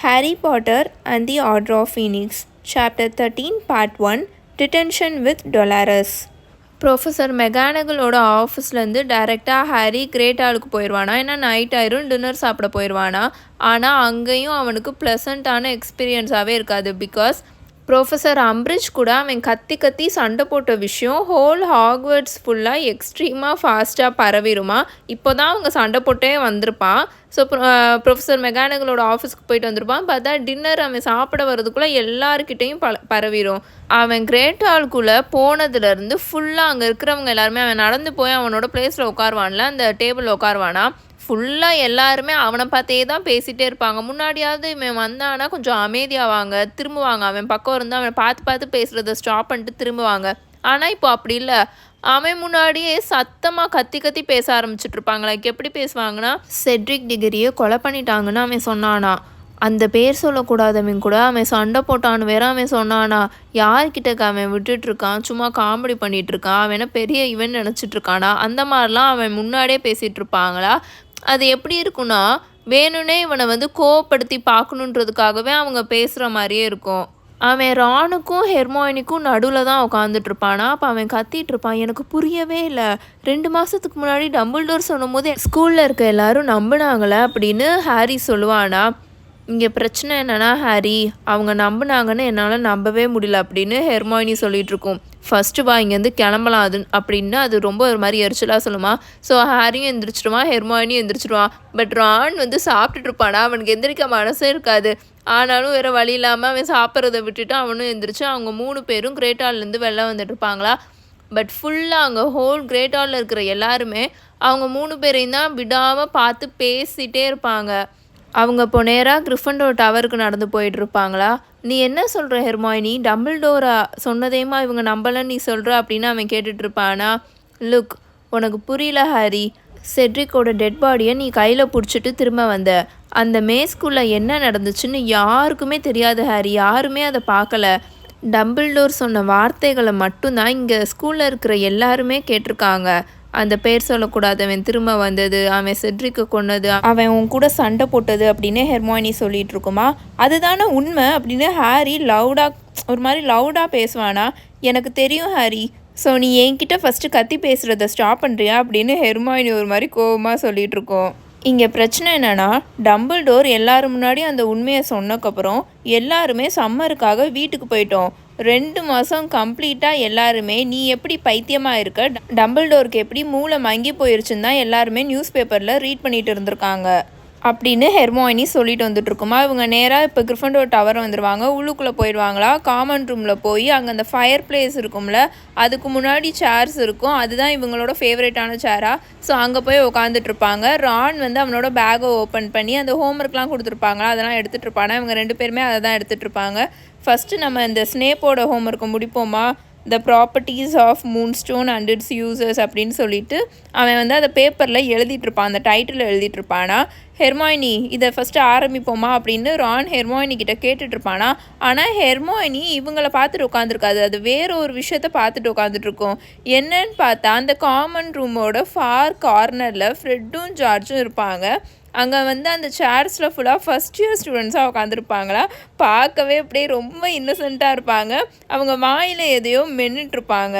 Harry Potter and the Order of Phoenix, Chapter 13, Part 1 Detention with Dolores. Professor மெகானகலோட ஆஃபீஸ்லேருந்து டைரெக்டாக Harry great ஹாலுக்கு போயிடுவானா ஏன்னா night ஆயிரும் dinner சாப்பிட போயிடுவானா ஆனால் அங்கேயும் அவனுக்கு ப்ளசண்ட்டான எக்ஸ்பீரியன்ஸாகவே இருக்காது பிகாஸ் ப்ரொஃபஸர் அம்ரிஷ் கூட அவன் கத்தி கத்தி சண்டை போட்ட விஷயம் ஹோல் ஹாக்வர்ட்ஸ் ஃபுல்லாக எக்ஸ்ட்ரீமாக ஃபாஸ்ட்டாக பரவிடுமா? இப்போ தான் அவங்க சண்டை போட்டே வந்திருப்பான். ஸோ ப்ரொஃபஸர் மெக்கானிக்கலோட ஆஃபீஸ்க்கு போயிட்டு வந்திருப்பான். பார்த்தா டின்னர் அவன் சாப்பிட வர்றதுக்குள்ளே எல்லாருக்கிட்டேயும் பல பரவிடும் அவன் கிரேட் ஹால்குள்ளே போனதுலேருந்து ஃபுல்லாக அங்கே இருக்கிறவங்க எல்லாருமே அவன் நடந்து போய் அவனோட பிளேஸில் உட்காருவான்ல அந்த டேபிளில் உட்காருவானா? ஃபுல்லாக எல்லாருமே அவனை பார்த்தே தான் பேசிகிட்டே இருப்பாங்க. முன்னாடியாவது இவன் வந்தானா கொஞ்சம் அமைதியாவாங்க திரும்புவாங்க. அவன் பக்கம் இருந்து அவனை பார்த்து பார்த்து பேசுகிறத ஸ்டாப் பண்ணிட்டு திரும்புவாங்க. ஆனால் இப்போ அப்படி இல்லை. அவன் முன்னாடியே சத்தமாக கத்தி கத்தி பேச ஆரம்பிச்சுட்டு லைக் எப்படி பேசுவாங்கன்னா செட்ரிக் டிகிரியை கொலை பண்ணிட்டாங்கன்னு அவன் சொன்னானா. அந்த பேர் சொல்லக்கூடாதவன் கூட அவன் சண்டை போட்டான்னு வேற அவன் சொன்னானா. யார்கிட்டக்க அவன் விட்டுட்டு இருக்கான்? சும்மா காமெடி பண்ணிட்டு இருக்கான். அவன் என்ன பெரிய இவன் நினச்சிட்டு இருக்கானா? அந்த மாதிரிலாம் அவன் முன்னாடியே பேசிகிட்டு இருப்பாங்களா? அது எப்படி இருக்குன்னா வேணும்னே இவனை வந்து கோவப்படுத்தி பார்க்கணுன்றதுக்காகவே அவங்க பேசுகிற மாதிரியே இருக்கும். அவன் ராணுக்கும் ஹெர்மோயினிக்கும் நடுவில் தான் உட்காந்துட்டு இருப்பானா அப்போ அவன் கத்திட்டு இருப்பான் எனக்கு புரியவே இல்லை. ரெண்டு மாதத்துக்கு முன்னாடி டபுள் சொல்லும் போது ஸ்கூலில் இருக்க எல்லாரும் நம்பினாங்களே அப்படின்னு ஹாரி சொல்லுவானா? இங்கே பிரச்சனை என்னன்னா ஹாரி அவங்க நம்பினாங்கன்னு என்னால் நம்பவே முடியல அப்படின்னு ஹெர்மாயினி சொல்லிகிட்ருக்கோம் இருக்கும் ஃபஸ்ட்டு வா இங்கேருந்து கிளம்பலாம் அது அப்படின்னு அது ரொம்ப ஒரு மாதிரி எரிச்சலாக சொல்லுமா. ஸோ ஹாரியும் எந்திரிச்சிடுவான் ஹெர்மானியும் எந்திரிச்சிடுவான் பட் ரான் வந்து சாப்பிட்டுட்டு இருப்பானா. அவனுக்கு எந்திரிக்க மனசே இருக்காது. ஆனாலும் வேறு வழி இல்லாமல் அவன் சாப்பிட்றத விட்டுட்டு அவனும் எந்திரிச்சு அவங்க மூணு பேரும் கிரேட்டால்லேருந்து வெளில வந்துட்டு இருப்பாங்களா? பட் ஃபுல்லாக அங்கே ஹோல் கிரேட் ஹாலில் இருக்கிற எல்லாருமே அவங்க மூணு பேரையும் தான் விடாமல் பார்த்து பேசிகிட்டே இருப்பாங்க. அவங்க இப்போ நேராக கிரிஃபண்டோர் டவருக்கு நடந்து போயிட்டுருப்பாங்களா? நீ என்ன சொல்கிற ஹெர்மாயினி டம்பிள் டோரா சொன்னதையுமா இவங்க நம்பலன்னு நீ சொல்கிற அப்படின்னு அவன் கேட்டுட்ருப்பானா லுக் உனக்கு புரியல ஹாரி. செட்ரிக்கோட டெட் பாடியை நீ கையில் பிடிச்சிட்டு திரும்ப வந்த. அந்த மேஸ்குள்ளே என்ன நடந்துச்சுன்னு யாருக்குமே தெரியாது ஹாரி. யாருமே அதை பார்க்கல. டம்பிள்டோர் சொன்ன வார்த்தைகளை மட்டும்தான் இங்கே ஸ்கூலில் இருக்கிற எல்லாருமே கேட்டிருக்காங்க. அந்த பேர் சொல்லக்கூடாது அவன் திரும்ப வந்தது அவன் செட்ரிக்கு கொன்னது அவன் உன் கூட சண்டை போட்டது அப்படின்னு ஹெர்மாயினி சொல்லிட்டு இருக்குமா? அதுதானே உண்மை அப்படின்னு ஹாரி லவுடாக ஒரு மாதிரி லவுடாக பேசுவானா? எனக்கு தெரியும் ஹாரி. ஸோ நீ என்கிட்ட ஃபஸ்ட்டு கத்தி பேசுகிறத ஸ்டாப் பண்ணுறியா அப்படின்னு ஹெர்மாயினி ஒரு மாதிரி கோபமாக சொல்லிட்டு இருக்கோம். இங்கே பிரச்சனை என்னென்னா டம்பிள் டோர் எல்லாரும் முன்னாடி அந்த உண்மையை சொன்னக்கப்புறம் எல்லாருமே சம்மருக்காக வீட்டுக்கு போயிட்டோம். ரெண்டு மாதம் கம்ப்ளீட்டாக எல்லாருமே நீ எப்படி பைத்தியமாக இருக்க? டம்பிள் டோருக்கு எப்படி மூளை மங்கி போயிருச்சுன்னு தான் எல்லாருமே நியூஸ் பேப்பரில் ரீட் பண்ணிட்டு இருந்திருக்காங்க. அப்படின்னு ஹெர்மோயினி சொல்லிட்டு வந்துட்டு இருக்குமா இவங்க நேராக இப்போ கிரிஃபண்டோர் டவர் வந்துடுவாங்க உள்ளுக்குள்ளே போயிடுவாங்களா காமன் ரூமில் போய் அங்கே அந்த ஃபயர் பிளேஸ் இருக்கும்ல அதுக்கு முன்னாடி சேர்ஸ் இருக்கும். அதுதான் இவங்களோட ஃபேவரட்டான சேராக ஸோ அங்கே போய் உட்காந்துட்டு இருப்பாங்க ரான் வந்து அவனோட பேக்கை ஓப்பன் பண்ணி அந்த ஹோம்ஒர்க்லாம் கொடுத்துருப்பாங்களா? அதெல்லாம் எடுத்துகிட்டு இருப்பானா இவங்க ரெண்டு பேருமே அதை தான் எடுத்துகிட்டு இருப்பாங்க ஃபஸ்ட்டு நம்ம இந்த ஸ்னேப்போட ஹோம்ஒர்க்கை முடிப்போமா? The properties of moonstone and its users அப்படின்னு சொல்லிட்டு அவன் வந்து அந்த பேப்பரில் எழுதிட்டுருப்பான் அந்த டைட்டில் எழுதிட்டுருப்பானா ஹெர்மாயினி இதை ஃபஸ்ட்டு ஆரம்பிப்போமா அப்படின்னு ரான் ஹெர்மாயினி கிட்ட கேட்டுட்ருப்பானா ஆனால் ஹெர்மாயினி இவங்களை பார்த்துட்டு உட்காந்துருக்காது அது வேற ஒரு விஷயத்த பார்த்துட்டு உட்காந்துட்ருக்கோம் என்னன்னு பார்த்தா அந்த காமன் ரூமோட ஃபார் கார்னரில் ஃப்ரெட்டும் ஜார்ஜும் இருப்பாங்க. அங்கே வந்து அந்த சேர்ஸில் ஃபுல்லாக ஃபஸ்ட் இயர் ஸ்டூடெண்ட்ஸாக உட்காந்துருப்பாங்களா பார்க்கவே அப்படியே ரொம்ப இன்னசென்ட்டாக இருப்பாங்க. அவங்க வாயில் எதையோ மென்னுட்ருப்பாங்க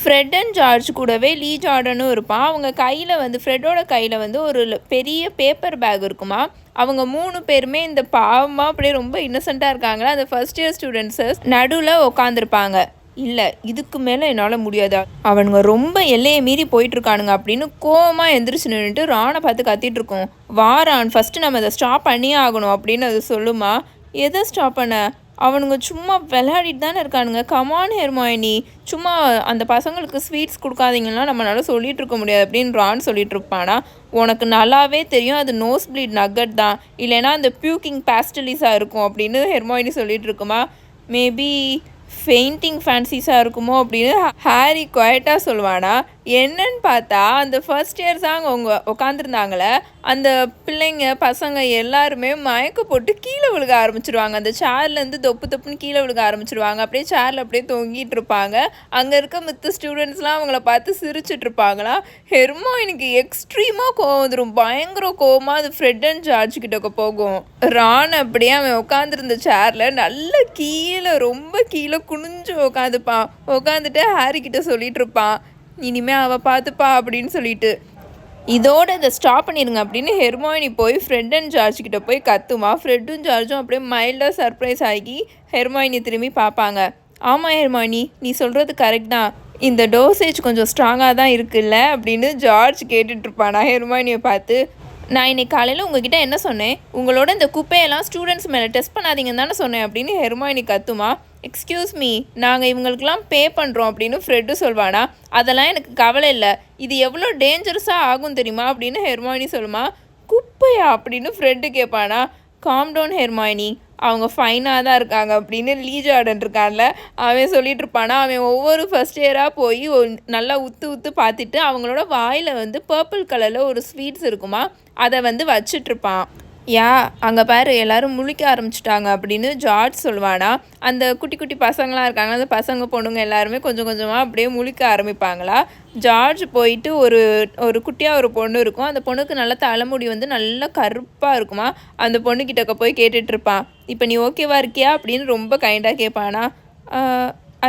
ஃப்ரெட் அண்ட் ஜார்ஜ் கூடவே லீ ஜார்டனும் இருப்பான். அவங்க கையில் வந்து ஃப்ரெட்டோட கையில் வந்து ஒரு பெரிய பேப்பர் பேக் இருக்குமா? அவங்க மூணு பேருமே இந்த பாவமாக அப்படியே ரொம்ப இன்னசென்ட்டாக இருக்காங்களா? அந்த ஃபஸ்ட் இயர் ஸ்டூடெண்ட்ஸஸ் நடுவில் உட்காந்துருப்பாங்க இல்லை இதுக்கு மேலே என்னால் முடியாதா? அவனுங்க ரொம்ப எல்லையை மீறி போயிட்டுருக்கானுங்க அப்படின்னு கோவமாக எந்திரிச்சு நின்றுட்டு ராணை பார்த்து கத்திட்டு இருக்கோம். வாரான் ஃபஸ்ட்டு நம்ம அதை ஸ்டாப் பண்ணியே ஆகணும் அப்படின்னு அது சொல்லுமா? எதை ஸ்டாப் பண்ண? அவனுங்க சும்மா விளையாடிட்டு தானே இருக்கானுங்க. கமான் ஹெர்மாயினி சும்மா அந்த பசங்களுக்கு ஸ்வீட்ஸ் கொடுக்காதீங்கன்னா நம்மளால சொல்லிட்டு இருக்க முடியாது அப்படின்னு ரான் சொல்லிட்டு இருப்பானா? உனக்கு நல்லாவே தெரியும் அது நோஸ் ப்ளீட் நக்கட் தான். இல்லைன்னா அந்த பியூக்கிங் பேஸ்டலிஸாக இருக்கும் அப்படின்னு ஹெர்மாயினி சொல்லிட்டு இருக்குமா? மேபி ஃபெயிண்டிங் ஃபேன்சிஸாக இருக்குமோ அப்படின்னு ஹாரி குவாய்ட்டாக சொல்லுவானா என்னன்னு பார்த்தா அந்த ஃபர்ஸ்ட் இயர்ஸ் அங்கே அவங்க உட்காந்துருந்தாங்களே அந்த பிள்ளைங்க பசங்க எல்லாருமே மயக்க போட்டு கீழே விழுக ஆரம்பிச்சிருவாங்க. அந்த சேர்லேருந்து தொப்பு தொப்புன்னு கீழே விழுக ஆரம்பிச்சிருவாங்க. அப்படியே சேரில் அப்படியே தொங்கிட்டு இருப்பாங்க. அங்கே இருக்க மித்த ஸ்டூடெண்ட்ஸ்லாம் அவங்கள பார்த்து சிரிச்சிட்டு இருப்பாங்களா? ஹெர்மோ எனக்கு எக்ஸ்ட்ரீமாக கோவம் வந்துடும் பயங்கர கோவமாக அது ஃப்ரெட் அண்ட் ஜார்ஜ் கிட்ட போகும். ரான் அப்படியே அவன் உட்காந்துருந்த சேரில் நல்லா கீழே ரொம்ப கீழே குனிஞ்சு உட்காந்துப்பான் உட்காந்துட்டு ஹாரி கிட்ட சொல்லிட்டு இருப்பான். இனிமே அவள் பார்த்துப்பா அப்படின்னு சொல்லிட்டு. இதோட இதை ஸ்டாப் பண்ணிடுங்க அப்படின்னு ஹெர்மாயினி போய் ஃப்ரெட் அண்ட் ஜார்ஜ் கிட்ட போய் கத்துமா. ஃப்ரெட்டும் ஜார்ஜும் அப்படியே மைல்டாக சர்ப்ரைஸ் ஆகி ஹெர்மாயினி திரும்பி பார்ப்பாங்க. ஆமாம் ஹெர்மாயினி நீ சொல்கிறது கரெக்ட் தான். இந்த டோசேஜ் கொஞ்சம் ஸ்ட்ராங்காக தான் இருக்குல்ல அப்படின்னு ஜார்ஜ் கேட்டுட்ருப்பானா ஹெர்மாயினியை பார்த்து. நான் இன்னைக்கு காலையில் உங்ககிட்ட என்ன சொன்னேன்? உங்களோட இந்த குப்பையெல்லாம் ஸ்டூடெண்ட்ஸ் மேலே டெஸ்ட் பண்ணாதீங்கன்னு தானே சொன்னேன் அப்படின்னு ஹெர்மாயினி கத்துமா. எக்ஸ்கியூஸ் மீ நாங்கள் இவங்களுக்கெல்லாம் பே பண்ணுறோம் அப்படின்னு ஃப்ரெட்டு சொல்வானா? அதெல்லாம் எனக்கு கவலை இல்லை. இது எவ்வளோ டேஞ்சரஸாக ஆகும் தெரியுமா? அப்படின்னு ஹெர்மாயினி சொல்லுமா. குப்பையா? அப்படின்னு ஃப்ரெட்டு கேட்பானா காம் டவுன் ஹெர்மாயினி அவங்க ஃபைனாக தான் இருக்காங்க அப்படின்னு லீ ஜார்டன் இருக்கான்ல அவன் சொல்லிட்டு இருப்பானா. அவன் ஒவ்வொரு ஃபர்ஸ்ட் இயராக போய் நல்லா உத்து உத்து பார்த்துட்டு அவங்களோட வாயில் வந்து பர்பிள் கலரில் ஒரு ஸ்வீட்ஸ் இருக்குமா அதை வந்து வச்சிட்ருப்பான் யா அங்கே பாரு எல்லாரும் முழிக்க ஆரம்பிச்சிட்டாங்க அப்படின்னு ஜார்ஜ் சொல்லுவானா. அந்த குட்டி குட்டி பசங்களாம் இருக்காங்க. அந்த பசங்க பொண்ணுங்க எல்லாருமே கொஞ்சம் கொஞ்சமாக அப்படியே முழிக்க ஆரம்பிப்பாங்களா? ஜார்ஜ் போயிட்டு ஒரு ஒரு குட்டியாக ஒரு பொண்ணு இருக்கும். அந்த பொண்ணுக்கு நல்ல தலைமுடி வந்து நல்லா கருப்பாக இருக்குமா? அந்த பொண்ணுக்கிட்டக்க போய் கேட்டுட்ருப்பான் இப்போ நீ ஓகேவா இருக்கியா? அப்படின்னு ரொம்ப கைண்டாக கேட்பானா.